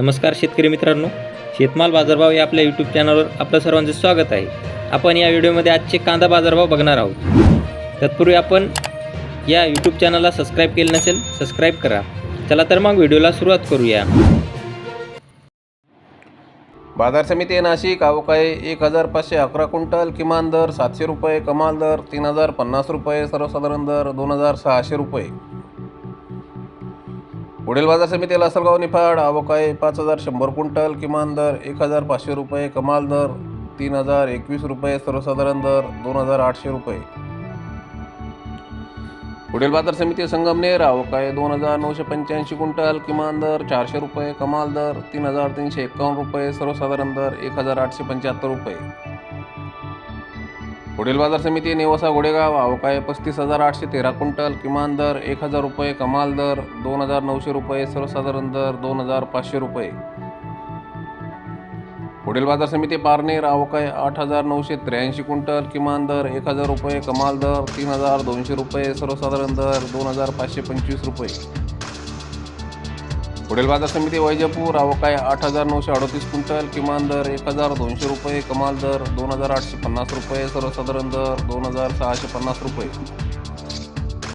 नमस्कार शेतकरी मित्रांनो शेतमाल बाजारभाव या आपल्या यूट्यूब चॅनलवर आपलं सर्वांचं स्वागत आहे. आपण या व्हिडिओमध्ये आजचे कांदा बाजारभाव बघणार आहोत. तत्पूर्वी आपण या यूट्यूब चॅनलला सबस्क्राईब केलं नसेल सबस्क्राईब करा. चला तर मग व्हिडिओला सुरुवात करूया. बाजार समिती नाशिक अवकाळी एक हजार पाचशे अकरा क्विंटल किमान दर सातशे रुपये कमाल दर तीन हजार पन्नास रुपये सर्वसाधारण दर दोन हजार सहाशे रुपये. पुढील बाजार समितीला असलगाव निफाड अवकाळी पाच हजार शंभर क्विंटल किमान दर एक हजार पाचशे रुपये कमाल दर तीन हजार एकवीस रुपये सर्वसाधारण दर दोन हजार आठशे रुपये. पुढील बाजार समिती संगमनेर अवकाळी दोन हजार नऊशे पंच्याऐंशी क्विंटल किमान दर चारशे रुपये कमाल दर तीन हजार तीनशे एकावन्न रुपये सर्वसाधारण दर एक हजार आठशे पंच्याहत्तर रुपये. पुढील बाजार समिती नेवासा गोडेगाव अवकाळी पस्तीस हजार आठशे तेरा क्विंटल. किमान दर एक हजार रुपये. कमाल दर दोन हजार नऊशे रुपये. सर्वसाधारण दर दोन हजार पाचशे रुपये. पुढील बाजार समिती पारनेर. अवकाय आठ हजार नऊशे त्र्याऐंशी क्विंटल. किमान दर एक हजार रुपये. कमाल दर तीन हजार दोनशे रुपये. सर्वसाधारण दर दोन हजार पाचशे पंचवीस रुपये. पुढील बाजार समिती वैजपूर अवकाय आठ हजार नऊशे अडतीस क्विंटल किमान दर एक हजार दोनशे रुपये कमाल दर दोन हजार आठशे पन्नास रुपये सर्वसाधारण दर दोन हजार सहाशे पन्नास रुपये.